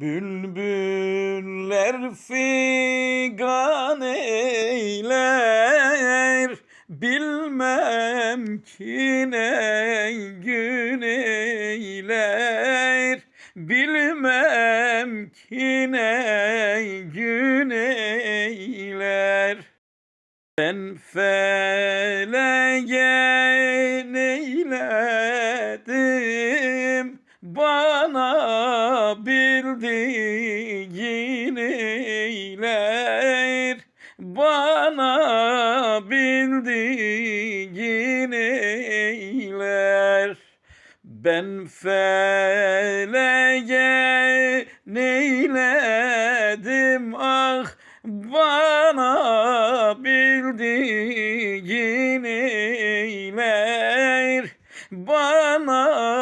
Bülbüller figan eyler. Bilmem ki ne gün eyler. Bilmem ki ne gün eyler. Ben feleğe bana bildiğini eyler bana bildiğini eyler ben feleğe neyledim? Ah bana bildiğini eyler bana